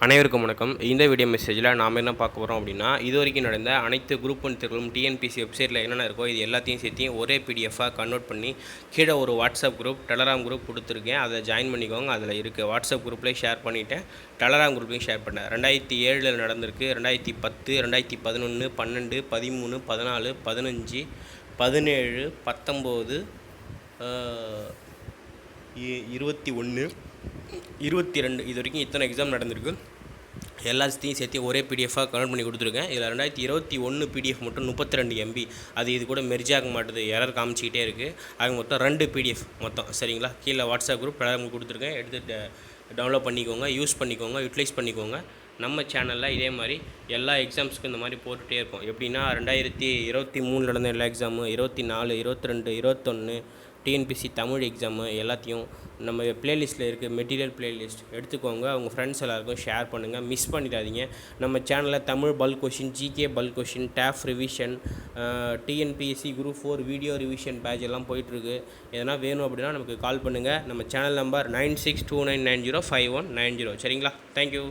அனைவருக்கும் வணக்கம். இந்த வீடியோ மெசேஜில் நாம் என்ன பார்க்க போகிறோம் அப்படின்னா இது வரைக்கும் நடந்த அனைத்து குரூப் ஒன் தேர்வுகளும் டிஎன்பிசி வெப்சைட்டில் என்னென்ன இருக்கோ இது எல்லாத்தையும் சேர்த்தையும் ஒரே பிடிஎஃபாக கன்வெர்ட் பண்ணி கீழே ஒரு வாட்ஸ்அப் குரூப் டெலராம் குரூப் கொடுத்துருக்கேன். அதை ஜாயின் பண்ணிக்கோங்க. அதில் இருக்குது வாட்ஸ்அப் குரூப்பில் ஷேர் பண்ணிவிட்டேன் டெலராம் குரூப்லேயும் ஷேர் பண்ணேன். ரெண்டாயிரத்தி ஏழில் நடந்திருக்கு. ரெண்டாயிரத்தி பத்து ரெண்டாயிரத்தி பதினொன்று பன்னெண்டு பதிமூணு பதினாலு பதினஞ்சு பதினேழு பத்தொம்போது இ- இருபத்தி ஒன்று இருபத்தி ரெண்டு இது வரைக்கும் இத்தனை எக்ஸாம் நடந்திருக்கு. எல்லாத்தையும் சேர்த்து ஒரே பிடிஎஃபாக கன்வெர்ட் பண்ணி கொடுத்துருக்கேன். இதில் ரெண்டாயிரத்தி இருபத்தி ஒன்று பிடிஎஃப் மட்டும் முப்பத்தி ரெண்டு எம்பி அது இது கூட மெர்ஜ் ஆக மாட்டுது. எரர் காமிச்சிக்கிட்டே இருக்குது அது மொத்தம் ரெண்டு பிடிஎஃப் மொத்தம். சரிங்களா? கீழே வாட்ஸ்அப் குரூப் உங்களுக்கு கொடுத்துருக்கேன். எடுத்து டவுன்லோட் பண்ணிக்கோங்க. யூஸ் பண்ணிக்கோங்க. யூட்டிலைஸ் பண்ணிக்கோங்க. நம்ம சேனலில் இதே மாதிரி எல்லா எக்ஸாம்ஸ்க்கும் இந்த மாதிரி போட்டுகிட்டே இருக்கோம் எப்படின்னா ரெண்டாயிரத்தி இருபத்தி மூணில் நடந்த எல்லா எக்ஸாமு இருபத்தி நாலு இருபத்தி ரெண்டு இருபத்தொன்று டிஎன்பிசி தமிழ் எக்ஸாமு எல்லாத்தையும் நம்ம பிளேலிஸ்ட்டில் இருக்குது மெட்டீரியல் பிளேலிஸ்ட் எடுத்துக்கோங்க. உங்கள் ஃப்ரெண்ட்ஸ் எல்லாருக்கும் ஷேர் பண்ணுங்கள் மிஸ் பண்ணிடாதீங்க. நம்ம சேனலில் Tamil bulk question GK bulk question டேஃப் revision TNPSC group four video revision batch எல்லாம் போயிட்டுருக்கு. எதனா வேணும் அப்படின்னா நமக்கு கால் பண்ணுங்கள் நம்ம channel number nine six two nine nine zero five one nine zero சரிங்களா? Thank you